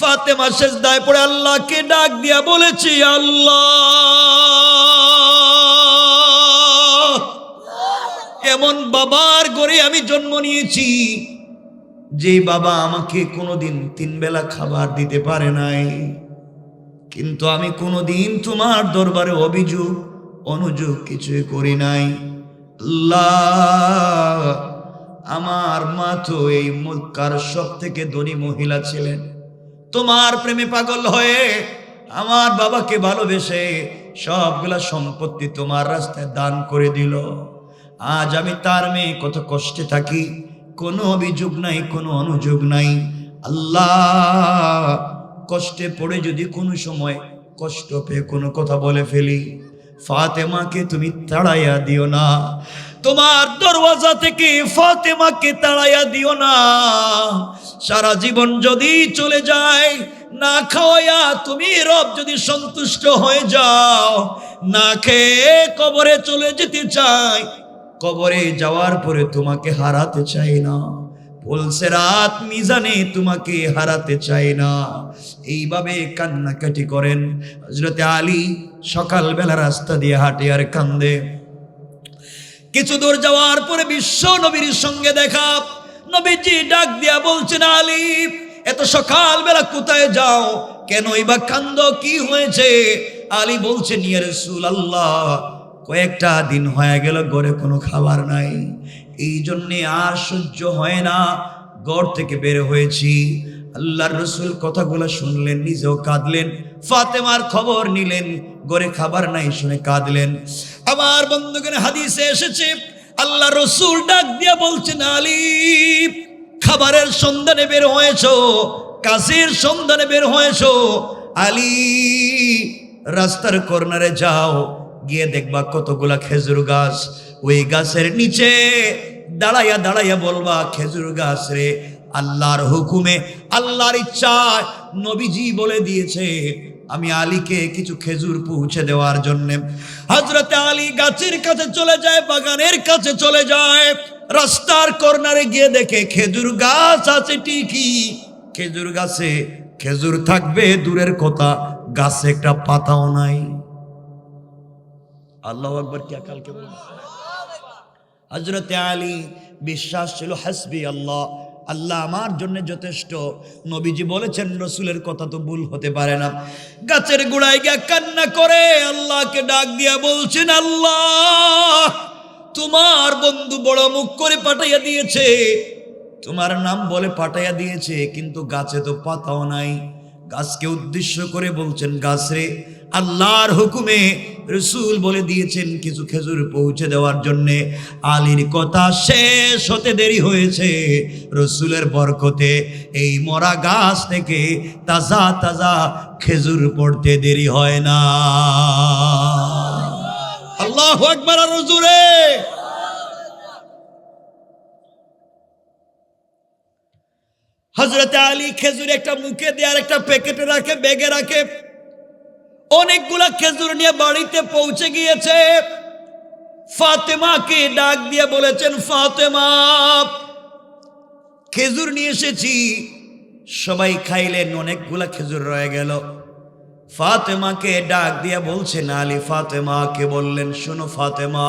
ফাতেমা সেজদায় পড়ে আল্লাহকে ডাক দিয়া বলেছি, আল্লাহ এমন বাবার ঘরে আমি জন্ম নিয়েছি। যে বাবা আমাকে কোনোদিন তিন বেলা খাবার দিতে পারে নাই। কিন্তু আমি কোনোদিন তোমার দরবারে অভিযোগ, অনুযোগ কিছুই করি নাই। আমার মা তো এই মক্কার সব থেকে ধনী মহিলা ছিলেন। তোমার প্রেমে পাগল হয়ে আমার বাবাকে ভালোবেসে সবগুলা সম্পত্তি তোমার রাস্তায় দান করে দিল। আজ আমি তার মেয়ে কত কষ্টে থাকি, কোনো অভিযোগ নাই, কোনো অনুযোগ নাই। আল্লাহ কষ্টে পড়ে যদি কোনো সময় কষ্ট পেয়ে কোনো কথা বলে ফেলি। ফাতেমাকে তুমি তাড়াইয়া দিও না। তোমার দরওয়াজা থেকে ফাতেমাকে তাড়াইয়া দিও না। সারা জীবন যদি চলে যায়, না খাওয়াইয়া তুমি রব যদি সন্তুষ্ট হয়ে যাও, না খেয়ে কবরে চলে যেতে চাই, কবরে যাওয়ার পরে তোমাকে হারাতে চাই না। বলছে, রাত মিজানে তোমাকে হারাতে চাই না। এইভাবে কান্নাকাটি করেন। হজরতে আলী সকালবেলা রাস্তা দিয়ে হাঁটে আর কান্দে। কিছু দূর যাওয়ার পরে বিশ্ব নবীর সঙ্গে দেখা। নবীজি ডাক দিয়া বলছেন আলী এত সকালবেলা কোথায় যাও? কেন বা কান্দ, কি হয়েছে? আলী বলছে ইয়া রাসূল আল্লাহ কয়েকটা দিন হয়ে গেল, ঘরে কোনো খাবার নাই। এই জন্যে আর সহ্য হয় না। ঘর থেকে বের হয়েছি। আল্লাহর রসুল কথাগুলো শুনলেন, নিজেও কাঁদলেন। ফাতেমার খবর নিলেন ঘরে খাবার নাই শুনে কাঁদলেন। আমার বন্ধুগণ, হাদিসে এসেছে, আল্লাহ রসুল ডাক দিয়া বলছেন আলী খাবারের সন্ধানে বের হয়েছ কাশির সন্ধানে বের হয়েছ। আলী, রাস্তার কর্নারে যাও, গিয়ে দেখবা কতগুলা খেজুর গাছ। ওই গাছের নিচে দাঁড়াইয়া দাঁড়াইয়া বলবা, খেজুর গাছ রে আল্লাহর হুকুমে, আল্লাহর ইচ্ছায় নবীজি বলে দিয়েছে, আমি আলীকে কিছু খেজুর পৌঁছে দেওয়ার জন্য। হজরতে আলী গাছের কাছে চলে যায়, বাগানের কাছে চলে যায়, রাস্তার কর্নারে গিয়ে দেখে খেজুর গাছ আছে ঠিকই। খেজুর গাছে খেজুর থাকবে, দূরের কথা, গাছে একটা পাতাও নাই। আল্লাহ আকবর, কি কালকে হজরতে আলী বিশ্বাস ছিল, হাসবি আল্লাহ আল্লাহ আমার জন্য যথেষ্ট। নবীজি বলেছেন, রসুলের কথা তো ভুল হতে পারে না। গাছের গোড়ায় গিয়া কান্না করে আল্লাহকে ডাক দিয়া বলছেন, আল্লাহ, তোমার বন্ধু বড় মুখ করে পাঠাইয়া দিয়েছে। তোমার নাম বলে পাঠাইয়া দিয়েছে, কিন্তু গাছে তো পাতাও নাই। গাছকে উদ্দেশ্য করে বলছেন গাছ রে আল্লাহর হুকুমে রসুল বলে দিয়েছেন কিছু খেজুর পৌঁছে দেওয়ার জন্যে। আলীর কথা শেষ হতে দেরি হয়েছে। রসুলের বরকতে এই মরা গাছ থেকে তাজা তাজা খেজুর পড়তে দেরি হয় না। আল্লাহ একবার আর জুড়ে হজরত আলী খেজুর একটা মুখে দেওয়ার একটা প্যাকেটে রাখে, ব্যাগে রাখে। অনেকগুলা খেজুর নিয়ে বাড়িতে পৌঁছে গিয়েছে। ফাতেমাকে ডাক দিয়ে বলেছেন, ফাতেমা, খেজুর নিয়ে এসেছি। সবাই খাইলেন, অনেকগুলা খেজুর রয়ে গেল। ফাতেমাকে ডাক দিয়ে বলছেন, আলী ফাতেমাকে বললেন, শোনো ফাতেমা,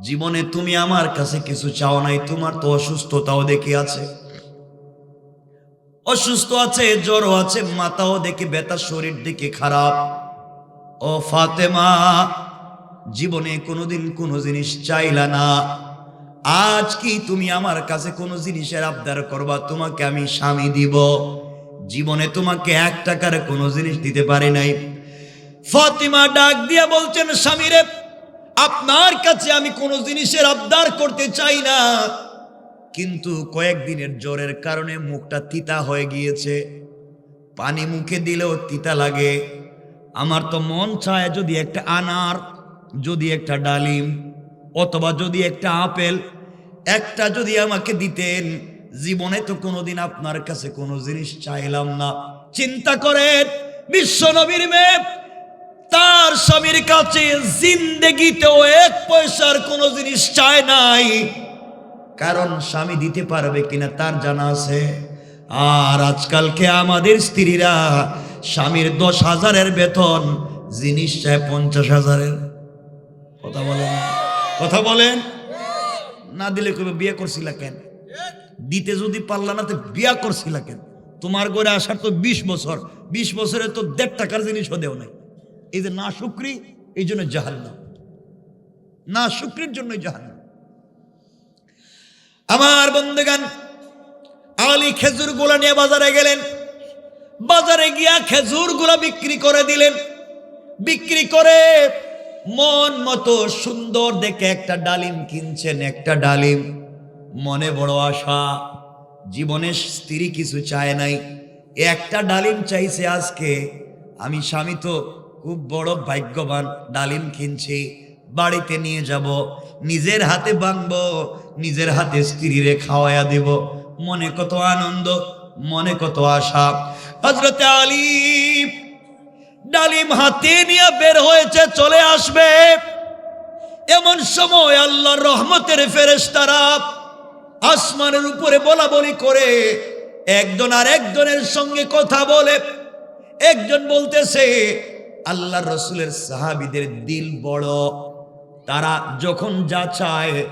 জীবনে তুমি আমার কাছে কিছু চাও নাই, তোমার তো অসুস্থতাও দেখি আছে। অসুস্থ আছে, জ্বরও আছে, মাথাও দেখি বেতা শরীর দেখে খারাপ। ও ফাতেমা, জীবনে কোনোদিন কোনো জিনিস চাইলা না। আজ কি তুমি আমার কাছে কোনো জিনিসের আবদার করবা? তোমাকে আমি স্বামী দিব। জীবনে তোমাকে এক টাকার কোনো জিনিস দিতে পারে নাই। ফাতিমা ডাক দিয়া বলছেন স্বামীরে আপনার কাছে আমি কোনো জিনিসের আবদার করতে চাই না। কিন্তু কয়েকদিনের জ্বরের কারণে মুখটা তিতা হয়ে গিয়েছে। পানি মুখে দিলেও তিতা লাগে। আমার তো মন চায় যদি একটা আনার, যদি একটা ডালিম, অথবা যদি একটা আপেল, একটা যদি আমাকে দিতেন, জীবনে তো কোনোদিন আপনার কাছে কোনো জিনিস চাইলাম না। চিন্তা করেন, বিশ্ব নবীর মেয়ে, তার স্বামীর কাছে জিন্দেগিতেও এক পয়সার কোনো জিনিস চায় নাই। কারণ স্বামী দিতে পারবে কিনা তার জানা আছে। আর আজকালকে আমাদের স্ত্রীরা স্বামীর দশ হাজারের বেতন জিনিস চায় পঞ্চাশ হাজারের। কথা বলেন। কথা বলেন। না দিলে কবে বিয়ে করছিলা কেন? দিতে যদি পারলা না, তো বিয়া করছিলা কেন? তোমার ঘরে আসার তো বিশ বছর। বিশ বছরে তো দেড় টাকার জিনিসও দেও নাই। এই যে না শুক্রি, এই জন্য জাহান্নাম। না শুক্রির জন্যই জাহান্নাম। আমার বন্ধুগান আলী খেজুরগুলা নিয়ে বাজারে গেলেন। বাজারে গিয়া খেজুরগুলা বিক্রি করে দিলেন। বিক্রি করে মন মতো সুন্দর দেখে একটা ডালিম কিনছেন, একটা ডালিম। মনে বড় আশা, জীবনে স্ত্রী কিছু চায় নাই। একটা ডালিম চাইছে আজকে। আমি স্বামী তো খুব বড় ভাগ্যবান, ডালিম কিনছি, বাড়িতে নিয়ে যাব, নিজের হাতে বাঁধবো নিজের হাতে স্ত্রীরে খাওয়াইয়া দেব। মনে কত আনন্দ, মনে কত আশা। হজরতে আলী ডালিম হাতে নিয়ে বের হয়েছে, চলে আসবে। এমন সময় আল্লাহর রহমতের ফেরেশতারা আসমানের উপরে বলা বলি করে একজন আর একজনের সঙ্গে কথা বলে। একজন বলতেছে আল্লাহ রসুলের সাহাবিদের দিল বড়। তারা যখন যা চায়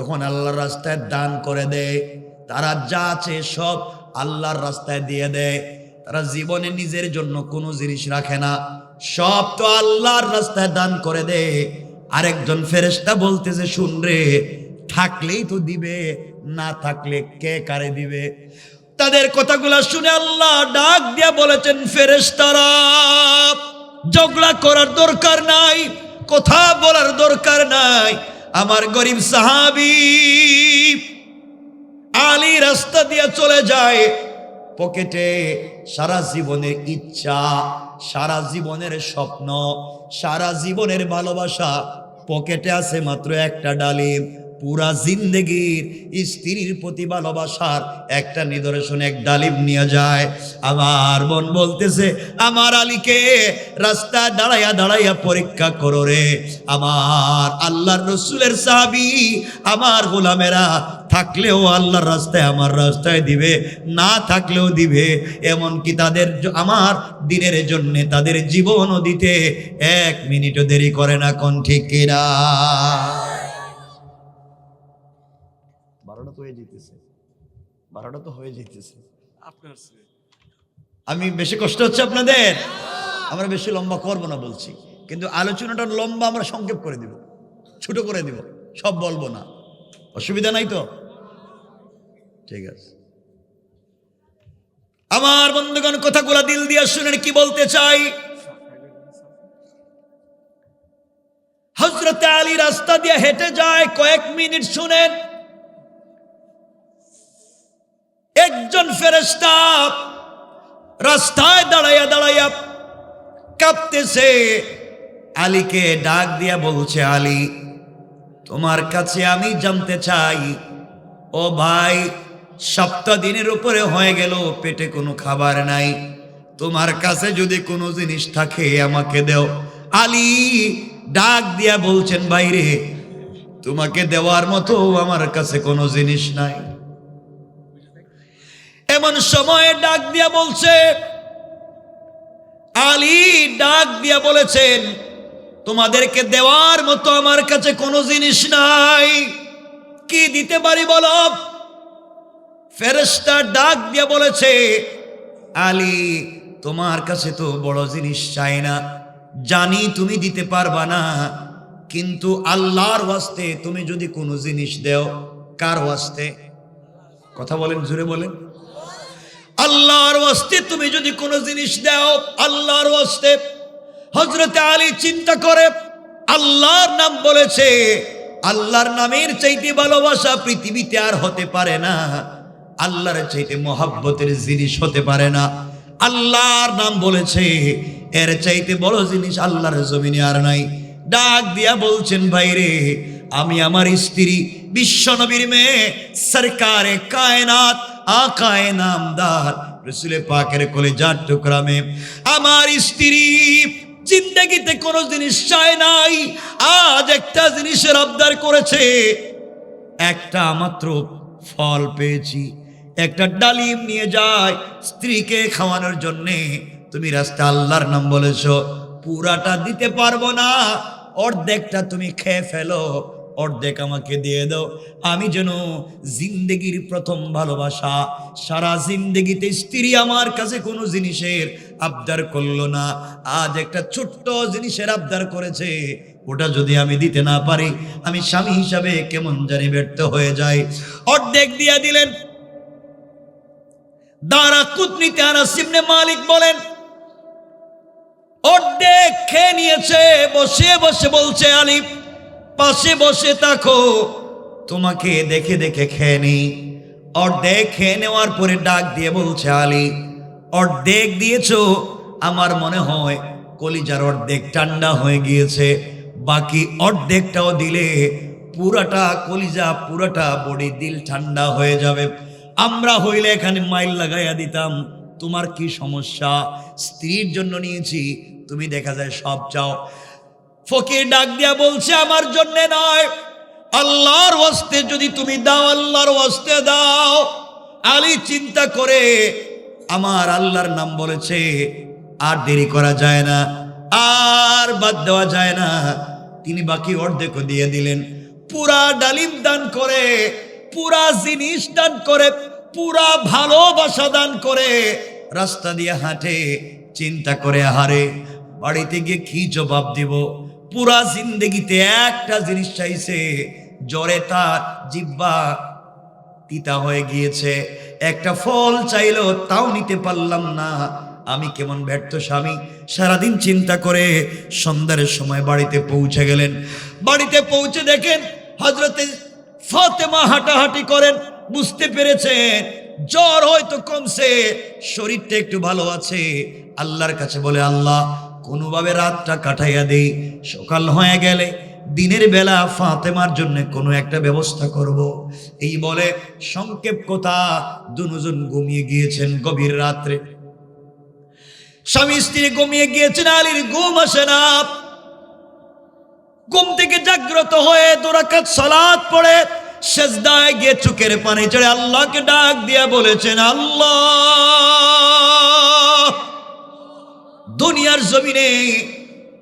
তখন আল্লাহর রাস্তায় দান করে দেয় তারা যা আছে সব আল্লাহর রাস্তায় দিয়ে দেয় তারা জীবনে নিজের জন্য কোনো জিনিস রাখে না। সব তো আল্লাহর রাস্তায় দান করে দেয় আরেকজন ফেরেশতা বলতেছে, শুন রে, থাকলেই তো দিবে, না থাকলে কে কারে দিবে? তাদের কথাগুলো শুনে আল্লাহ ডাক দিয়া বলেছেন, ফেরেশতারা, ঝগড়া করার দরকার নাই, কথা বলার দরকার নাই আমার গরিব সাহাবি আলী রাস্তা দিয়ে চলে যায়। পকেটে সারা জীবনের ইচ্ছা, সারা জীবনের স্বপ্ন, সারা জীবনের ভালোবাসা পকেটে আছে মাত্র একটা ডালিম। পুরা জিন্দগির স্ত্রীর প্রতি ভালোবাসার একটা নিদর্শন, এক ডালিম নিয়ে যায়। আমার মন বলতেছে, আমার আলীকে রাস্তায় দাঁড়াইয়া দাঁড়াইয়া পরীক্ষা করো রে। আমার আল্লাহর রসুলের সাহাবি, আমার গোলামেরা থাকলেও আল্লাহর রাস্তায় আমার রাস্তায় দিবে, না থাকলেও দিবে। এমনকি তাদের আমার দিনের জন্য তাদের জীবনও দিতে এক মিনিটও দেরি করে না, কোন ঠিক হয়ে যেতেছে। বারোটা তো হয়ে যেতেছে। আপনার আমি বেশি কষ্ট হচ্ছে আপনাদের? আমরা বেশি লম্বা করব না বলছি। কিন্তু আলোচনাটা লম্বা আমরা সংক্ষেপ করে দিব। ছোট করে দিব। সব বলব না। অসুবিধা নাই তো? ঠিক আছে। আমার বন্ধুগণ কথাগুলা দিল দিয়া শুনেন কি বলতে চাই? হজরত আলী রাস্তা দিয়ে হেঁটে যায় কয়েক মিনিট শুনেন। একজন ফেরেস্তা রাস্তায় দাঁড়াইয়া দাঁড়াইয়া কাঁপতেছে। আলীকে ডাক দিয়া বলছে, আলী, তোমার কাছে আমি জানতে চাই। ও ভাই, সপ্তাহ দিনের উপরে হয়ে গেল, পেটে কোনো খাবার নাই। তোমার কাছে যদি কোনো জিনিস থাকে, আমাকে দেও। আলী ডাক দিয়া বলছেন বাইরে তোমাকে দেওয়ার মতো আমার কাছে কোনো জিনিস নাই। এমন সময়ে ডাক দিয়া বলছে, আলী ডাক দিয়া বলেছেন, তোমাদেরকে দেওয়ার মতো আমার কাছে কোনো জিনিস নাই। কি দিতে পারি বলো? ফেরেস্তা ডাক দিয়া বলেছে, আলী, তোমার কাছে তো বড় জিনিস চাই না। জানি তুমি দিতে পারবা না, কিন্তু আল্লাহর ওয়াস্তে তুমি যদি কোনো জিনিস দেও, কার ওয়াস্তে? কথা বলেন জুড়ে বলেন। আল্লাহর ওয়াস্তে তুমি যদি কোনো জিনিস দাও, আল্লাহর ওয়াস্তে। হজরত আলী চিন্তা করে, আল্লাহর নাম বলেছে, আল্লাহর নামের চাইতে ভালোবাসা পৃথিবীতে আর হতে পারে না। আল্লাহর চাইতে মহাব্বতের জিনিস হতে পারে না। আল্লাহর নাম বলেছে, এর চাইতে বড় জিনিস আল্লাহর জমিনে আর নাই। ডাক দিয়া বলছেন, ভাইরে, আমি আমার স্ত্রী, বিশ্বনবীর মেয়ে, সরকারে কায়নাত আকায় নামদার রসুলে পাকের কোলে যার টুকরা মে। আমার স্ত্রী জিন্দগিতে কোনো জিনিস চায় নাই, আজ একটা জিনিসের আবদার করেছে। একটা মাত্র ফল পেয়েছি, একটা ডালিম নিয়ে যায় স্ত্রীকে খাওয়ানোর জন্যে। তুমি রাস্তা আল্লাহর নাম বলেছ, পুরাটা দিতে পারব না, অর্ধেকটা তুমি খেয়ে ফেলো। অর্ধেক আমাকে দিয়ে দাও। আমি যেন জিন্দেগির প্রথম ভালোবাসা, সারা জিন্দেগিতে স্ত্রী আমার কাছে কোনো জিনিসের আবদার করল না। আজ একটা ছোট্ট জিনিসের আবদার করেছে, ওটা যদি আমি দিতে না পারি, আমি স্বামী হিসাবে কেমন জানি ব্যর্থ হয়ে যাই। অর্ধেক দিয়া দিলেন। দাঁড়া, কুতনিতে আনাসিমনে মালিক বলেন, অর্ধেক খেয়ে নিয়েছে বসে বসে বলছে আলিফ পাশে বসে থাকো। তোমাকে দেখে দেখে খেয়ে নি। অর্ধেক খেয়ে নেওয়ার পরে ডাক দিয়ে বলছে আলী, অর্ধেক দিয়েছ? আমার মনে হয় কলিজার অর্ধেক ঠান্ডা হয়ে গিয়েছে। বাকি অর্ধেকটাও দিলে পুরাটা কলিজা, পুরাটা বডি দিল ঠান্ডা হয়ে যাবে। আমরা হইলে এখানে মাইল লাগাইয়া দিতাম। তোমার কি সমস্যা? স্ত্রীর জন্য নিয়েছি। তুমি দেখা যায় সব চাও। ফকির ডাক দিয়া বলছে, আমার জন্য নয়। আল্লাহর ওয়াস্তে যদি তুমি দাও, আল্লাহর ওয়াস্তে দাও। আলী চিন্তা করে আমার আল্লাহর নাম বলেছে, আর দেরি করা যায় না, আর বাদ দেওয়া যায় না। তিনি বাকি অর্ধেক দিয়ে দিলেন। পুরা ডালিম দান করে, পুরা জিনিস দান করে, পুরা ভালোবাসা দান করে রাস্তা দিয়ে হাঁটে, চিন্তা করে হারে, বাড়িতে গিয়ে কি জবাব দিব? পুরা জিন্দগিতে একটা জিনিস চাইছে, জ্বরে তার জিব্বা তিতা হয়ে গিয়েছে। একটা ফল চাইলো তাও নিতে পারলাম না। আমি কেমন ব্যর্থ স্বামী? সারাদিন চিন্তা করে সন্ধ্যার সময় বাড়িতে পৌঁছে গেলেন। বাড়িতে পৌঁছে দেখেন হজরতে ফাতেমা হাঁটাহাঁটি করেন, বুঝতে পেরেছেন, জ্বর হয়তো কমছে, শরীরটা একটু ভালো আছে। আল্লাহর কাছে বলে, আল্লাহ কোনোভাবে রাতটা কাটাইয়া দেই। সকাল হয়ে গেলে দিনের বেলা ফাতেমার জন্য কোনো একটা ব্যবস্থা করব। এই বলে সংক্ষেপ কথা দুজন ঘুমিয়ে গিয়েছেন গভীর রাত্রে। স্বামী স্ত্রী ঘুমিয়ে গিয়েছেন, আলীর ঘুম আসে না। ঘুম থেকে জাগ্রত হয়ে দোরাকাত সালাত পড়ে, সেজদায় গিয়ে চুকের পানি চড়ে আল্লাহকে ডাক দিয়া বলেছেন, আল্লাহ! জমিনে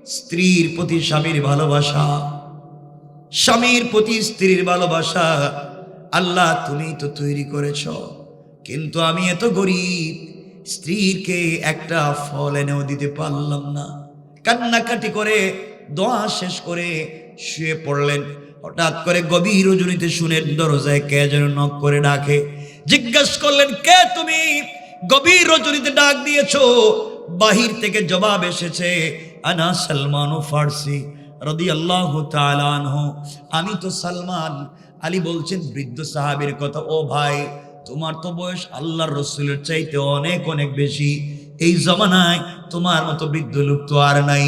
স্ত্রীর প্রতি স্বামীর ভালোবাসা, স্বামীর প্রতি স্ত্রীর ভালোবাসা, আল্লাহ তুমি তো তৈরি করেছ। কিন্তু আমি এত গরিব, স্ত্রীকে একটা ফল এনেও দিতে পারলাম না। কান্নাকাটি করে, দোয়া শেষ করে শুয়ে পড়লেন। হঠাৎ করে গভীর রজনীতে শুনে দরজায় কে যেন নক করে ডাকে। জিজ্ঞেস করলেন, কে তুমি? গভীর রজনীতে ডাক দিয়েছ। বাহির থেকে জবাব এসেছে, আনা সালমান ফার্সি রদি আল্লাহ আমি তো সালমান। আলী বলছেন, বৃদ্ধ সাহাবের কথা, ও ভাই, তোমার তো বয়স আল্লাহর রসুলের চাইতে অনেক অনেক বেশি। এই জমানায় তোমার মতো বৃদ্ধ লোক তো আর নাই।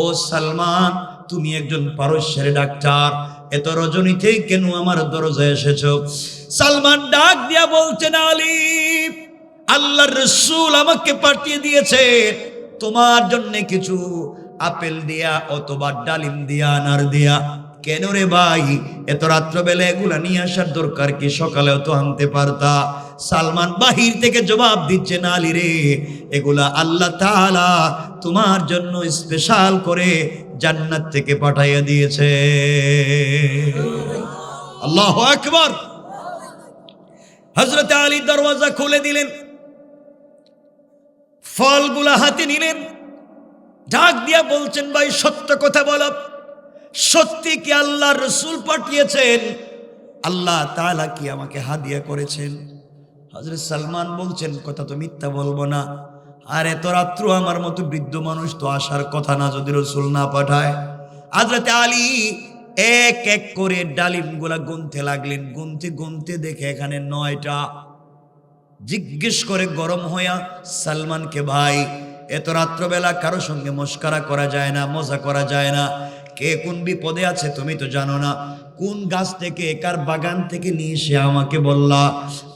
ও সালমান, তুমি একজন পারস্যের ডাক্তার। এত রজনীতেই কেন আমার দরজায় এসেছ? সালমান ডাক দিয়া বলছেন, আলী আল্লাহর রসুল আমাকে পাঠিয়ে দিয়েছে। তোমার জন্য কিছু আপেল দিয়া অথবা ডালিম দিয়া, আনার দিয়া। কেন রে ভাই? এত রাত্রবেলা এগুলা নিয়ে আসার দরকার কি? সকালেও তো আনতে পারতা। সালমান বাহির থেকে জবাব দিচ্ছে না আলী রে, এগুলা আল্লাহ তাআলা তোমার জন্য স্পেশাল করে জান্নাত থেকে পাঠাইয়া দিয়েছে। আল্লাহ আকবার। হজরত আলী দরওয়াজা খুলে দিলেন। ফলগুলা হাতে নিলেন। ডাক দিয়া বলছেন, ভাই, সত্য কথা বল। সত্যি কি আল্লাহ রসুল পাঠিয়েছেন? আল্লাহ তাআলা কি আমাকে হাদিয়া করেছেন? হজরত সালমান বলছেন, কথা তো মিথ্যা বলব না। আর, এত রাত্র আমার মতো বৃদ্ধ মানুষ তো আসার কথা না যদি রসুল না পাঠায়। হজরত আলী এক এক করে ডালিমগুলা গুনতে লাগলেন। গুনতে গুনতে দেখে এখানে নয়টা জিজ্ঞেস করে গরম হইয়া, সালমানকে, ভাই, এত রাত্রবেলা কারও সঙ্গে মস্কারা করা যায় না, মজা করা যায় না। কে কোন বিপদে আছে তুমি তো জানো না। কোন গাছ থেকে, কার বাগান থেকে নিয়ে এসে আমাকে বললা,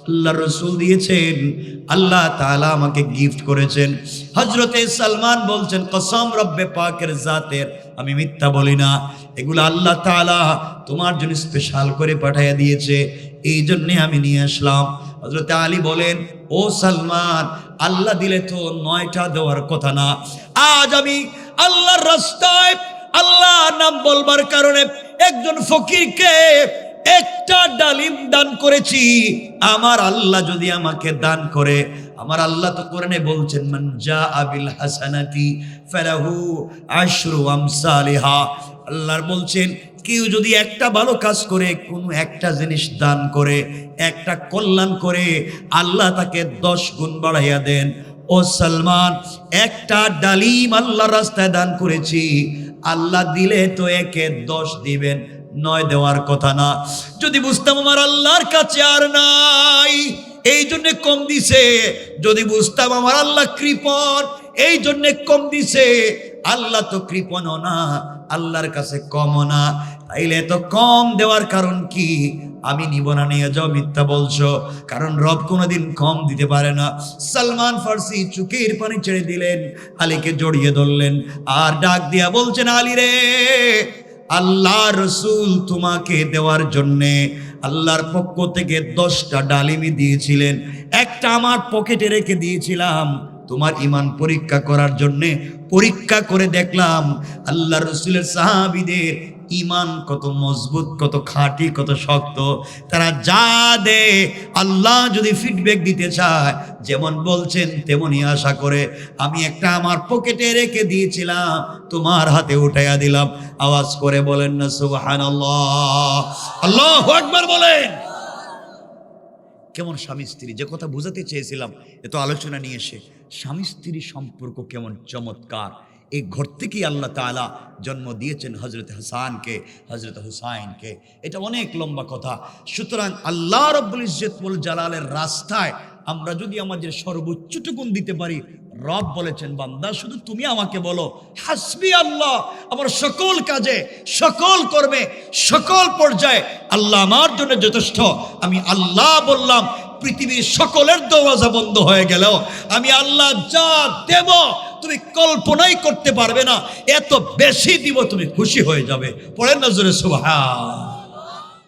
আল্লাহ রসুল দিয়েছেন, আল্লাহ তাআলা আমাকে গিফট করেছেন। হজরতে সালমান বলছেন, কসম রব্বে পাকের জাতের, আমি মিথ্যা বলি না। এগুলো আল্লাহ তাআলা তোমার জন্য স্পেশাল করে পাঠাইয়া দিয়েছে। এই জন্যে আমি নিয়ে আসলাম। হজরত আলী বলেন, ও সালমান, আল্লাহ দিলে তো নয়টা দেওয়ার কথা না। আজ আমি আল্লাহর রাস্তায় আল্লাহ নাম বলবার কারণে একজন ফকিরকে একটা ডালিম দান করেছি। আমার আল্লাহ যদি আমাকে দান করে, আমার আল্লাহ তো কোরআনে বলছেন, মান জা আবিল হাসানাতি ফালাহু আশরু আমসালিহা। আল্লাহর বলছেন কেউ যদি একটা ভালো কাজ করে, কোনো একটা জিনিস দান করে, একটা কল্যাণ করে, আল্লাহ তাকে দশ গুণ বাড়াইয়া দেন। ও সালমান, একটা ডালিম আল্লাহ রাস্তায় দান করেছি। আল্লাহ দিলে তো একে দশ দিবেন, নয় দেওয়ার কথা না। যদি বুঝতাম আমার আল্লাহর কাছে আর নাই এই জন্যে কম দিছে। যদি বুঝতাম আমার আল্লাহ কৃপণ এই জন্যে কম দিছে। আল্লাহ তো কৃপণও না, আল্লাহর কাছে কমও না। তাইলে তো কম দেওয়ার কারণ কি? আমি নিব না, নিয়ে যাও মিথ্যা বলছো। কারণ রব কোনোদিন কম দিতে পারে না। সালমান ফার্সি চুকের পানি ছেড়ে দিলেন, আলীকে জড়িয়ে ধরলেন। আর ডাক দিয়া বলছেন, আলী রে, আল্লাহ রসুল তোমাকে দেওয়ার জন্যে আল্লাহর পক্ষ থেকে দশটা ডালিমি দিয়েছিলেন। একটা আমার পকেটে রেখে দিয়েছিলাম। তোমার ইমান পরীক্ষা করার জন্যে পরীক্ষা করে দেখলাম আল্লাহ রসুলের সাহাবিদের ইমান কত মজবুত, কত খাঁটি, কত শক্ত। তারা যা দে আল্লাহ যদি ফিডব্যাক দিতে চায়, যেমন বলছেন তেমনই আশা করে। আমি একটা আমার পকেটে রেখে দিয়েছিলাম, তোমার হাতে উঠাইয়া দিলাম। আওয়াজ করে বলেন না সুবাহান আল্লাহ আল্লাহ একবার বলেন। কেমন স্বামী স্ত্রী, যে কথা বুঝাতে চেয়েছিলাম এত আলোচনা নিয়ে এসে স্বামী স্ত্রী সম্পর্ক কেমন চমৎকার। এই ঘর থেকেই আল্লাহ তাআলা জন্ম দিয়েছেন হজরত হাসানকে হজরত হুসাইনকে। এটা অনেক লম্বা কথা। সুতরাং আল্লাহ রব্বুল ইজ্জতুল জালালের রাস্তায় আমরা যদি আমাদের সর্বোচ্চটুকুন দিতে পারি, রব বলেছেন, বান্দা, শুধু তুমি আমাকে বলো, হাসবি আল্লাহ, আমার সকল কাজে সকল কর্মে সকল পর্যায়ে আল্লাহ আমার জন্য যথেষ্ট। আমি আল্লাহ বললাম পৃথিবীর সকলের দরওয়াজা বন্ধ হয়ে গেল। আমি আল্লাহ যা দেব, তুমি কল্পনাই করতে পারবে না। এত বেশি দিব, তুমি খুশি হয়ে যাবে। পরের নজরে সুবহান।